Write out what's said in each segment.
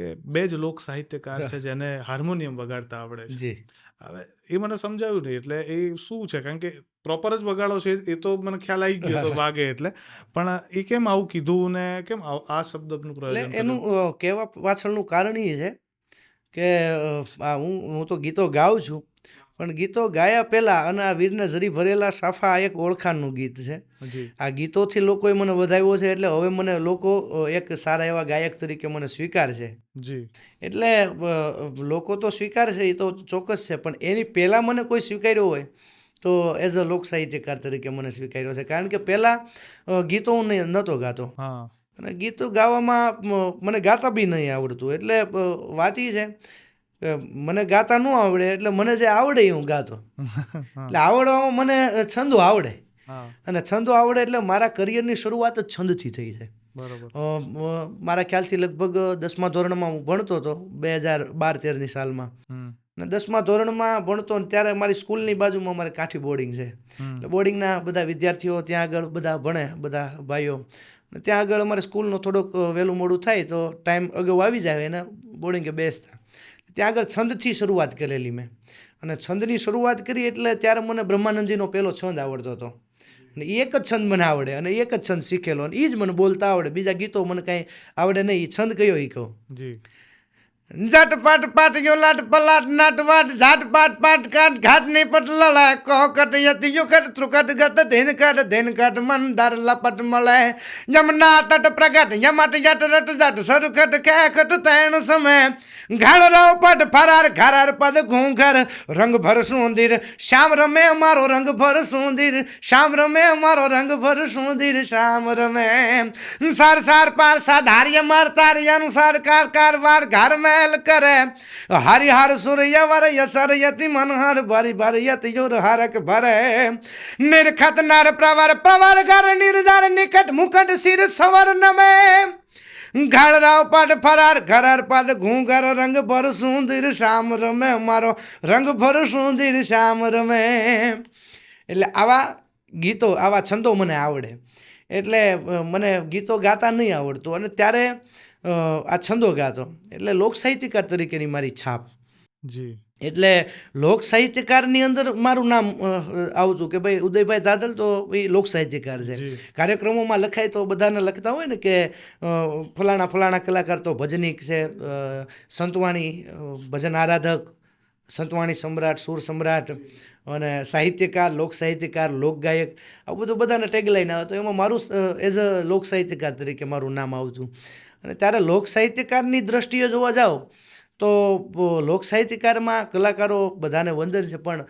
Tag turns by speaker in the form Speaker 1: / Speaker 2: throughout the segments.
Speaker 1: કે બે જ લોક સાહિત્યકાર છે જેને હાર્મોનિયમ વગાડતા આવડે છે. હવે એ મને સમજાવ્યું નહીં એટલે એ શું છે? કારણ કે પ્રોપર જ વગાડો છે એ તો મને ખ્યાલ આવી ગયો તો વાગે એટલે. પણ એ કેમ આવું કીધું ને કેમ આ શબ્દનું પ્રયોજન
Speaker 2: એનું કહેવા પાછળનું કારણ એ છે કે હું હું તો ગીતો ગાઉં છું પણ ગીતો ગાયા પહેલાં અને આ વીરને જરી ભરેલા સાફા એક ઓળખાણનું ગીત છે. આ ગીતોથી લોકોએ મને વધાવ્યો છે એટલે હવે મને લોકો એક સારા એવા ગાયક તરીકે મને સ્વીકાર છે.
Speaker 1: જી.
Speaker 2: એટલે લોકો તો સ્વીકાર છે એ તો ચોક્કસ છે પણ એની પહેલાં મને કોઈ સ્વીકાર્યો હોય તો એઝ અ લોક સાહિત્યકાર તરીકે મને સ્વીકાર્યો છે. કારણ કે પહેલાં ગીતો હું નહોતો ગાતો.
Speaker 1: હા.
Speaker 2: અને ગીતો ગાવામાં મને ગાતા બી નહીં આવડતું. એટલે વાત એ છે. મને ગાતા ન આવડે એટલે મને જે આવડે એ હું ગાતો. એટલે આવડવામાં મને છંદો આવડે. અને છંદો આવડે એટલે મારા કરિયરની શરૂઆત જ છંદથી થઈ છે
Speaker 1: બરાબર.
Speaker 2: મારા ખ્યાલથી લગભગ દસમા ધોરણમાં હું ભણતો હતો બે હજાર બાર તેરની સાલમાં. અને દસમા ધોરણમાં ભણતો ને ત્યારે મારી સ્કૂલની બાજુમાં મારે કાઠી બોર્ડિંગ છે. એટલે બોર્ડિંગના બધા વિદ્યાર્થીઓ ત્યાં આગળ બધા ભણે બધા ભાઈઓ. ત્યાં આગળ અમારે સ્કૂલનો થોડોક વહેલું મોડું થાય તો ટાઈમ અગાઉ આવી જાય એને બોર્ડિંગે બેસતા. ત્યાં આગળ છંદથી શરૂઆત કરેલી મેં. અને છંદની શરૂઆત કરી એટલે ત્યારે મને બ્રહ્માનંદજીનો પહેલો છંદ આવડતો હતો. અને એ એક જ છંદ મને આવડે અને એક જ છંદ શીખેલો અને એ જ મને બોલતા આવડે. બીજા ગીતો મને કાંઈ આવડે નહીં. એ છંદ કયો એ કહું?
Speaker 1: જી.
Speaker 2: જટ પાટ પાટ યો લાટ પલાટ નાટ વાટ, ઝાટ પાટ પાટ કાટ ઘાટની પટ લળા. કહો કટ યતિ યો કટ ત્રુકટ ગત ધેન કાટ ધેન કાટ મન ધાર લપટ મળે. જમના તટ પ્રગટ, યમટ યટ રટ જટ સરકટ ખેખટ તૈણ સમય ઘાળ રાવ પટ ફરાર, ઘરાર પદ ઘૂંઘર. રંગ ભર સુંદીર, શ્યામ રમે મારો રંગ ભર સુંદીર. શ્યામ રમે મારો રંગ ભર સુંદીર, શ્યામ રમે. સાર સાર પાર સાધાર્ય માર તાર્ય અનુસાર કાર કારવાર ઘર મેલ કરે હરિહર સૂર્ય વર યસર યતિ મનહર ભરી ભર યતિ યોર હરક ભરે નિરખત નર પ્રવર પ્રવર ઘર નિર્જર નિકટ મુકટ શિર સવર નમે ઘાળરાવ પાટ ફરાર ઘરાર પદ ઘૂંઘર રંગ ભર સુંદર શ્યામ રમે મારો રંગ ભર સુંદર શ્યામ રમે એટલે આવા ગીતો, આવા છંદો મને આવડે. એટલે મને ગીતો ગાતા નહીં આવડતું. અને ત્યારે આ છંદો ગાતો. એટલે લોક સાહિત્યકાર તરીકેની મારી છાપ.
Speaker 1: જી.
Speaker 2: એટલે લોક સાહિત્યકારની અંદર મારું નામ આવતું કે ભાઈ ઉદયભાઈ દાદલ તો એ લોક સાહિત્યકાર છે કાર્યક્રમોમાં લખાય તો બધાને લખતા હોય ને કે ફલાણા ફલાણા કલાકાર તો ભજનીક છે સંતવાણી ભજન આરાધક સંતવાણી સમ્રાટ, સુર સમ્રાટ અને સાહિત્યકાર, લોક સાહિત્યકાર લોકગાયક આ બધું બધાને ટેગલાઈન આવે. તો એમાં મારું એઝ અ લોક સાહિત્યકાર તરીકે મારું નામ આવતું અને ત્યારે લોક સાહિત્યકારની દ્રષ્ટિએ જોવા જાઓ, તો લોક સાહિત્યકારમાં કલાકારો બધાને વંદન છે. પણ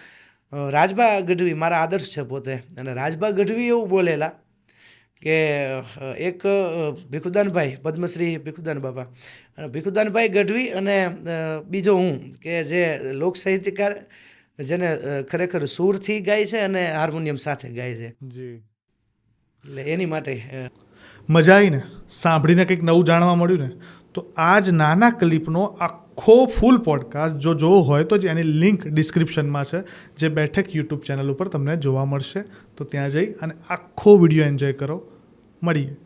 Speaker 2: રાજભા ગઢવી મારા આદર્શ છે પોતે. અને રાજભા ગઢવી એવું બોલેલા કે એક ભીખુદાનભાઈ પદ્મશ્રી ભીખુદાન બાબા. અને ભીખુદાનભાઈ ગઢવી અને બીજો હું કે જે લોક સાહિત્યકાર જેને ખરેખર સૂરથી ગાય છે અને હાર્મોનિયમ સાથે ગાય છે.
Speaker 1: જી.
Speaker 2: એટલે એની માટે
Speaker 1: મજા આવીને સાંભળીને કંઈક નવું જાણવા મળ્યું ને તો આ જ નાના ક્લિપનો આખો ફૂલ પોડકાસ્ટ જો જોવો હોય તો જ એની લિંક ડિસ્ક્રિપ્શનમાં છે, જે બેઠક યુટ્યુબ ચેનલ ઉપર તમને જોવા મળશે. તો ત્યાં જઈ અને આખો વીડિયો એન્જોય કરો. મળીએ.